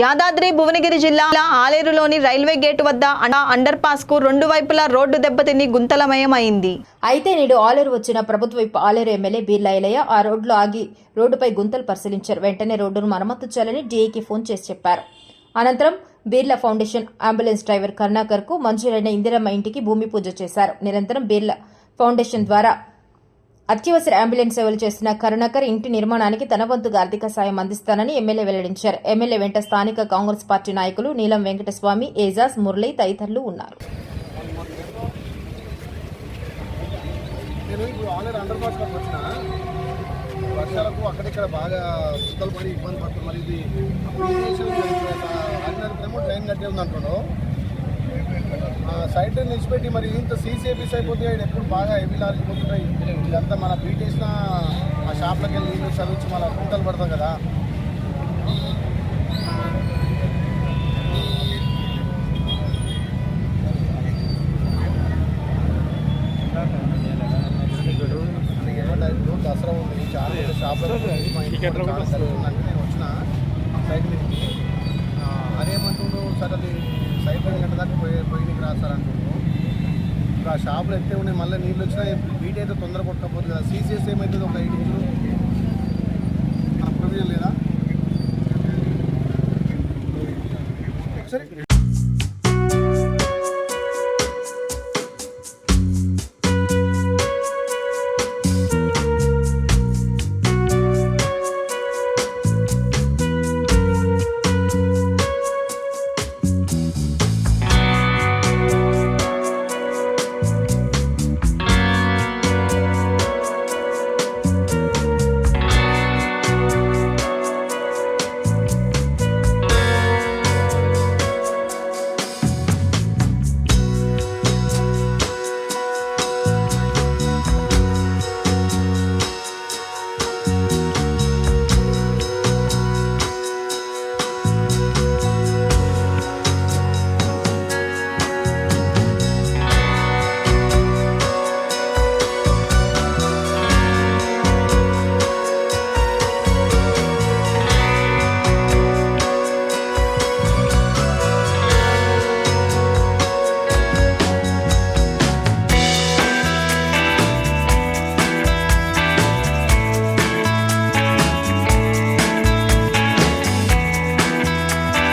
యాదాద్రి భువనగిరి జిల్లా ఆలేరులోని railway gate వద్ద అండర్ పాస్కు రెండు వైపులా రోడ్డు దెబ్బతిని గుంతలమయమైంది. అయితే నేడు ఆలేరు వచ్చిన ప్రభుత్వ ఆలేరు ఎమ్మెల్యే బీర్లా ఐలయ్య ఆ రోడ్లో ఆగి రోడ్డుపై గుంతలు పరిశీలించారు. వెంటనే రోడ్డును మరమ్మతు చేయాలని డీఏకి ఫోన్ చేసి చెప్పారు. అనంతరం బీర్లా ఫౌండేషన్ అంబులెన్స్ డ్రైవర్ కరుణాకర్కు మంజూరైన ఇందిరమ్మ ఇంటికి భూమి పూజ చేశారు. నిరంతరం బీర్లా ఫౌండేషన్ ద్వారా అత్యవసర అంబులెన్స్ సేవలు చేస్తున్న కరుణాకర్ ఇంటి నిర్మాణానికి తన వంతుగా ఆర్థిక సాయం అందిస్తానని ఎమ్మెల్యే వెల్లడించారు. ఎమ్మెల్యే వెంట స్థానిక కాంగ్రెస్ పార్టీ నాయకులు నీలం వెంకటస్వామి ఏజాజ్ మురళి తదితరులు ఉన్నారు. వర్షాలకు అక్కడిక్కడ బాగా చుక్కలు పడి ఇబ్బంది పడుతుంది మరి ఇది అన్నదేమో ట్రైన్ కట్టే ఉంది అంటున్నాడు సైడ్ నిలిచిపెట్టి మరి ఇంత సీసీఏపీస్ అయిపోతే ఆయన ఎప్పుడు బాగా హెవీ లారీలు పోతున్నాయి ఇదంతా మన బీటేసిన ఆ షాప్లకి వెళ్ళి నీళ్ళు చదివించి మన కుంటలు పడతాం కదా. దసరా ఉంది చాలా షాపులు మా నేను వచ్చిన సైడ్ మీదకి. అదేమంటుండ్రు? సరే సైబర్ సైడ్ పైన గంట దాకా పోయి పోయినకి రాస్తారనుకుంటున్నాం ఇప్పుడు ఆ షాపులు ఎత్తే ఉన్నాయి మళ్ళీ నీళ్ళు వచ్చినా బీట్ అయితే తొందర కొట్టకపోతుంది కదా. సీసీఎస్ ఏమవుతుంది ఒక ఐదు ఇంచులు మన ప్రొవిజన్ లేదా?